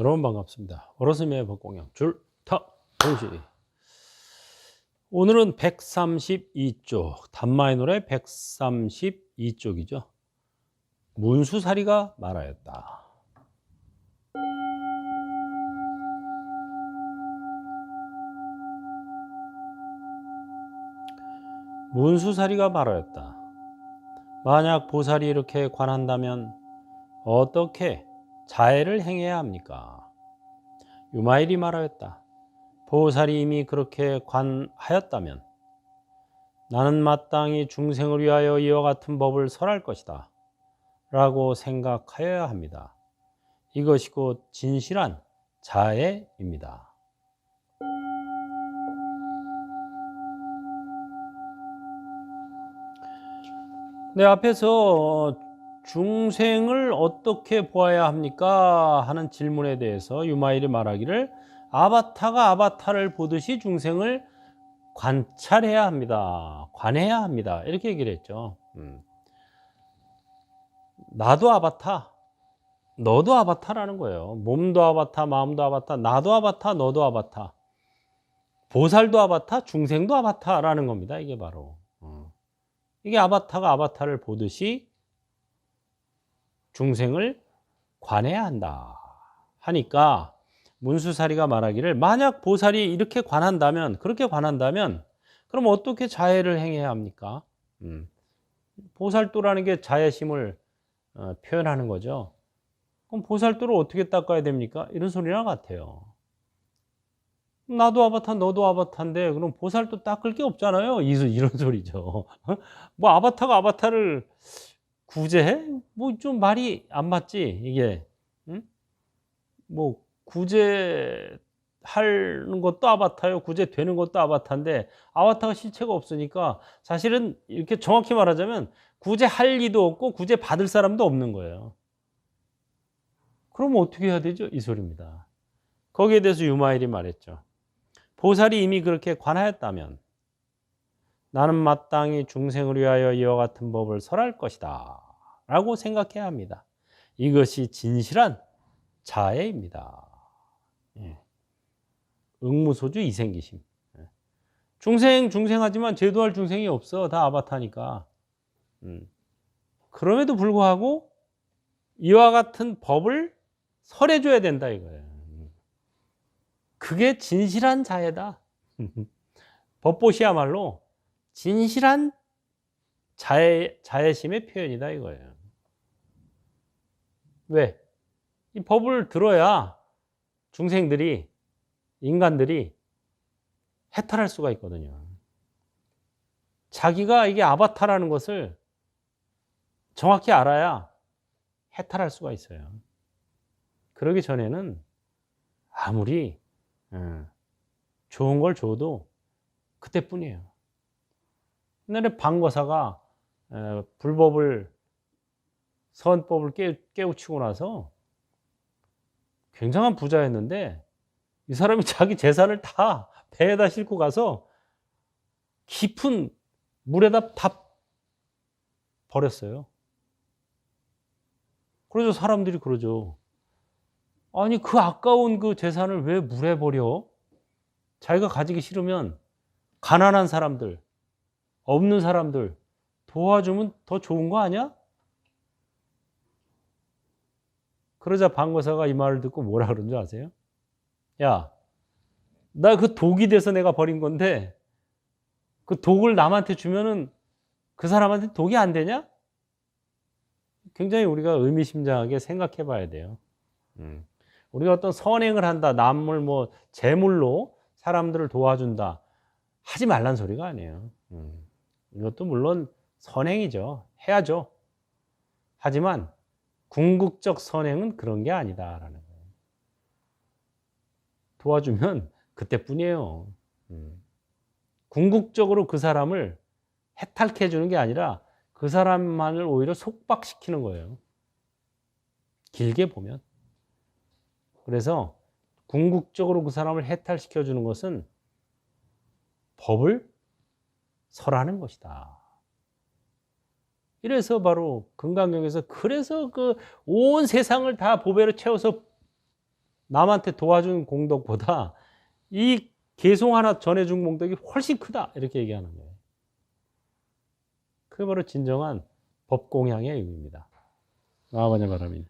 여러분 반갑습니다. 오로스미의 법공양 줄타 동시 오늘은 132쪽 단마의 노래 132쪽이죠. 문수사리가 말하였다. 문수사리가 말하였다. 만약 보살이 이렇게 관한다면 어떻게 자해를 행해야 합니까? 유마일이 말하였다. 보살이 이미 그렇게 관하였다면 나는 마땅히 중생을 위하여 이와 같은 법을 설할 것이다. 라고 생각하여야 합니다. 이것이 곧 진실한 자해입니다. 네, 앞에서 중생을 어떻게 보아야 합니까? 하는 질문에 대해서 유마일이 말하기를 아바타가 아바타를 보듯이 중생을 관찰해야 합니다. 관해야 합니다. 이렇게 얘기를 했죠. 음. 나도 아바타, 너도 아바타라는 거예요. 몸도 아바타, 마음도 아바타, 나도 아바타, 너도 아바타. 보살도 아바타, 중생도 아바타라는 겁니다. 이게 바로. 어. 이게 아바타가 아바타를 보듯이 중생을 관해야 한다 하니까 문수사리가 말하기를 만약 보살이 이렇게 관한다면 그렇게 관한다면 그럼 어떻게 자해를 행해야 합니까? 음. 보살도라는 게 자애심을 어, 표현하는 거죠. 그럼 보살도를 어떻게 닦아야 됩니까? 이런 소리랑 같아요. 나도 아바타, 너도 아바타인데 그럼 보살도 닦을 게 없잖아요. 이런 소리죠. 뭐 아바타가 아바타를 구제해? 뭐 좀 말이 안 맞지 이게. 응? 뭐 구제 하는 것도 아바타요. 구제되는 것도 아바타인데 아바타가 실체가 없으니까 사실은 이렇게 정확히 말하자면 구제할 리도 없고 구제 받을 사람도 없는 거예요. 그럼 어떻게 해야 되죠? 이 소리입니다. 거기에 대해서 유마일이 말했죠. 보살이 이미 그렇게 관하였다면 나는 마땅히 중생을 위하여 이와 같은 법을 설할 것이다. 라고 생각해야 합니다. 이것이 진실한 자애입니다. 예. 응무소주 이생기심. 예. 중생, 중생하지만 제도할 중생이 없어. 다 아바타니까. 음. 그럼에도 불구하고 이와 같은 법을 설해줘야 된다 이거예요. 그게 진실한 자애다. 법보시야말로 진실한 자애, 자애심의 표현이다 이거예요. 왜? 이 법을 들어야 중생들이, 인간들이 해탈할 수가 있거든요. 자기가 이게 아바타라는 것을 정확히 알아야 해탈할 수가 있어요. 그러기 전에는 아무리 예, 좋은 걸 줘도 그때뿐이에요. 옛날에 방거사가 불법을 선법을 깨, 깨우치고 나서 굉장한 부자였는데 이 사람이 자기 재산을 다 배에다 싣고 가서 깊은 물에다 다 버렸어요. 그래서 사람들이 그러죠. 아니 그 아까운 그 재산을 왜 물에 버려? 자기가 가지기 싫으면 가난한 사람들, 없는 사람들 도와주면 더 좋은 거 아니야? 그러자 방거사가 이 말을 듣고 뭐라 그런 줄 아세요? 야, 나 그 독이 돼서 내가 버린 건데 그 독을 남한테 주면은 그 사람한테 독이 안 되냐? 굉장히 우리가 의미심장하게 생각해 봐야 돼요. 음. 우리가 어떤 선행을 한다, 남물 뭐 재물로 사람들을 도와준다 하지 말란 소리가 아니에요. 음. 이것도 물론 선행이죠. 해야죠. 하지만 궁극적 선행은 그런 게 아니다라는 거예요. 도와주면 그때뿐이에요. 음. 궁극적으로 그 사람을 해탈케 해주는 게 아니라 그 사람만을 오히려 속박시키는 거예요. 길게 보면. 그래서 궁극적으로 그 사람을 해탈시켜 주는 것은 법을 설하는 것이다. 이래서 바로 금강경에서 그래서 그 온 세상을 다 보배로 채워서 남한테 도와준 공덕보다 이 개송 하나 전해준 공덕이 훨씬 크다 이렇게 얘기하는 거예요. 그게 바로 진정한 법공양의 의미입니다. 아버님 바람이.